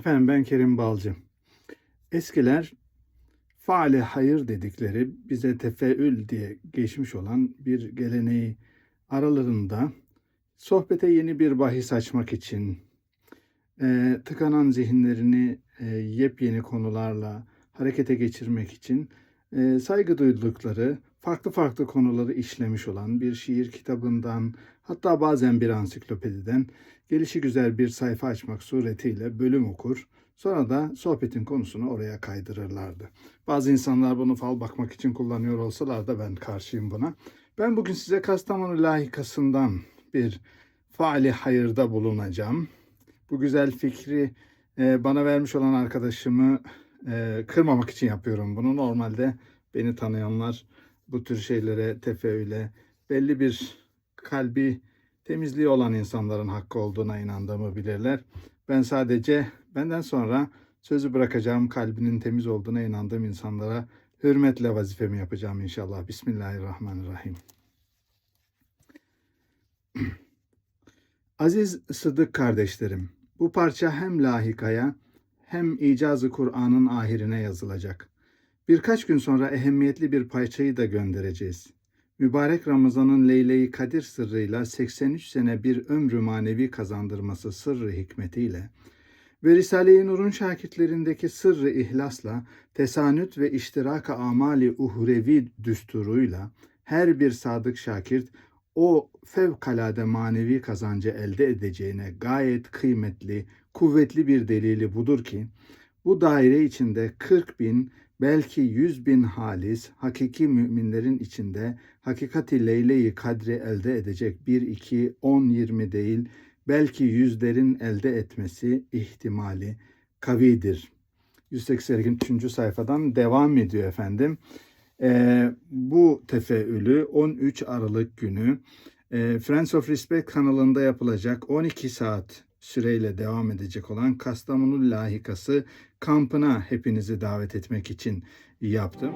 Efendim ben Kerim Balcı. Eskiler faale hayır dedikleri bize tefeül diye geçmiş olan bir geleneği aralarında sohbete yeni bir bahis açmak için e, tıkanan zihinlerini e, yepyeni konularla harekete geçirmek için e, saygı duydukları farklı farklı konuları işlemiş olan bir şiir kitabından hatta bazen bir ansiklopediden gelişi güzel bir sayfa açmak suretiyle bölüm okur. Sonra da sohbetin konusunu oraya kaydırırlardı. Bazı insanlar bunu fal bakmak için kullanıyor olsalar da ben karşıyım buna. Ben bugün size Kastamonu layıkasından bir faali hayırda bulunacağım. Bu güzel fikri e, bana vermiş olan arkadaşımı e, kırmamak için yapıyorum bunu. Normalde beni tanıyanlar bu tür şeylere tefeüle belli bir kalbi temizliği olan insanların hakkı olduğuna inandığımı bilirler. Ben sadece benden sonra sözü bırakacağım kalbinin temiz olduğuna inandığım insanlara hürmetle vazifemi yapacağım inşallah. Bismillahirrahmanirrahim. Aziz Sıdık kardeşlerim, bu parça hem lahikaya hem icazı Kur'an'ın ahirine yazılacak. Birkaç gün sonra ehemmiyetli bir parçayı da göndereceğiz. Mübarek Ramazan'ın Leyle-i Kadir sırrıyla 83 sene bir ömrü manevi kazandırması sırrı hikmetiyle ve Risale-i Nur'un şakirtlerindeki sırrı ihlasla, tesanüt ve iştiraka amali uhrevi düsturuyla her bir sadık şakirt o fevkalade manevi kazancı elde edeceğine gayet kıymetli, kuvvetli bir delili budur ki, bu daire içinde 40 bin, belki 100 bin halis, hakiki müminlerin içinde hakikati leyle-i kadri elde edecek 1, 2, 10, 20 değil, belki yüzlerin elde etmesi ihtimali kavidir. 183. sayfadan devam ediyor efendim. Ee, bu tefeülü 13 Aralık günü e, Friends of Respect kanalında yapılacak 12 saat süreyle devam edecek olan Kastamonu lahikası kampına hepinizi davet etmek için yaptım.